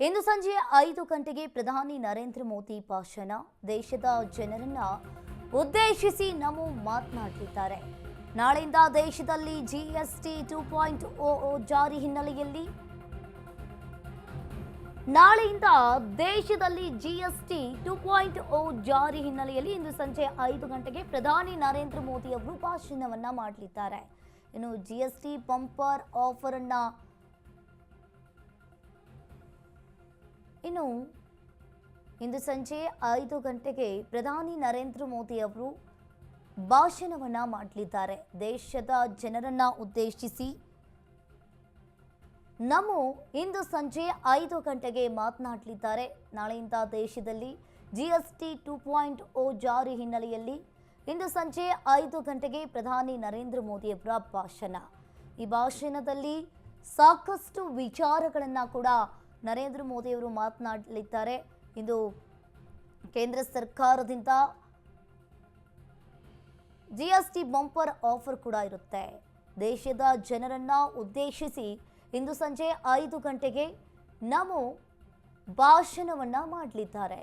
ಇಂದು ಸಂಜೆ ಐದು ಗಂಟೆಗೆ ಪ್ರಧಾನಿ ನರೇಂದ್ರ ಮೋದಿ ಭಾಷಣ. ದೇಶದ ಜನರನ್ನ ಉದ್ದೇಶಿಸಿ ನಮೋ ಮಾತನಾಡಲಿದ್ದಾರೆ ನಾಳೆಯಿಂದ ದೇಶದಲ್ಲಿ ಜಿಎಸ್ಟಿ ಟೂ ಪಾಯಿಂಟ್ ಓ ಜಾರಿ ಹಿನ್ನೆಲೆಯಲ್ಲಿ. ನಾಳೆಯಿಂದ ದೇಶದಲ್ಲಿ ಜಿಎಸ್ಟಿ ಟೂ ಪಾಯಿಂಟ್ ಓ ಜಾರಿ ಹಿನ್ನೆಲೆಯಲ್ಲಿ ಇಂದು ಸಂಜೆ ಐದು ಗಂಟೆಗೆ ಪ್ರಧಾನಿ ನರೇಂದ್ರ ಮೋದಿ ಅವರು ಭಾಷಣವನ್ನ ಮಾಡಲಿದ್ದಾರೆ. ಇನ್ನು ಜಿಎಸ್ಟಿ ಬಂಪರ್ ಆಫರ್ ಅನ್ನ ಇನ್ನು ಇಂದು ಸಂಜೆ ಐದು ಗಂಟೆಗೆ ಪ್ರಧಾನಿ ನರೇಂದ್ರ ಮೋದಿ ಅವರು ಭಾಷಣವನ್ನ ಮಾಡಲಿದ್ದಾರೆ. ದೇಶದ ಜನರನ್ನ ಉದ್ದೇಶಿಸಿ ನಮ್ಮ ಇಂದು ಸಂಜೆ ಐದು ಗಂಟೆಗೆ ಮಾತನಾಡಲಿದ್ದಾರೆ. ನಾಳೆಯಿಂದ ದೇಶದಲ್ಲಿ ಜಿಎಸ್ಟಿ ಟೂ ಪಾಯಿಂಟ್ ಓ ಜಾರಿ ಹಿನ್ನೆಲೆಯಲ್ಲಿ ಇಂದು ಸಂಜೆ ಐದು ಗಂಟೆಗೆ ಪ್ರಧಾನಿ ನರೇಂದ್ರ ಮೋದಿ ಅವರ ಭಾಷಣ. ಈ ಭಾಷಣದಲ್ಲಿ ಸಾಕಷ್ಟು ವಿಚಾರಗಳನ್ನು ಕೂಡ ನರೇಂದ್ರ ಮೋದಿ ಅವರು ಮಾತನಾಡಲಿದ್ದಾರೆ. ಇಂದು ಕೇಂದ್ರ ಸರ್ಕಾರದಿಂದ ಜಿಎಸ್ಟಿ ಬಂಪರ್ ಆಫರ್ ಕೂಡ ಇರುತ್ತೆ. ದೇಶದ ಜನರನ್ನ ಉದ್ದೇಶಿಸಿ ಇಂದು ಸಂಜೆ ಐದು ಗಂಟೆಗೆ ನಮೋ ಭಾಷಣವನ್ನ ಮಾಡಲಿದ್ದಾರೆ.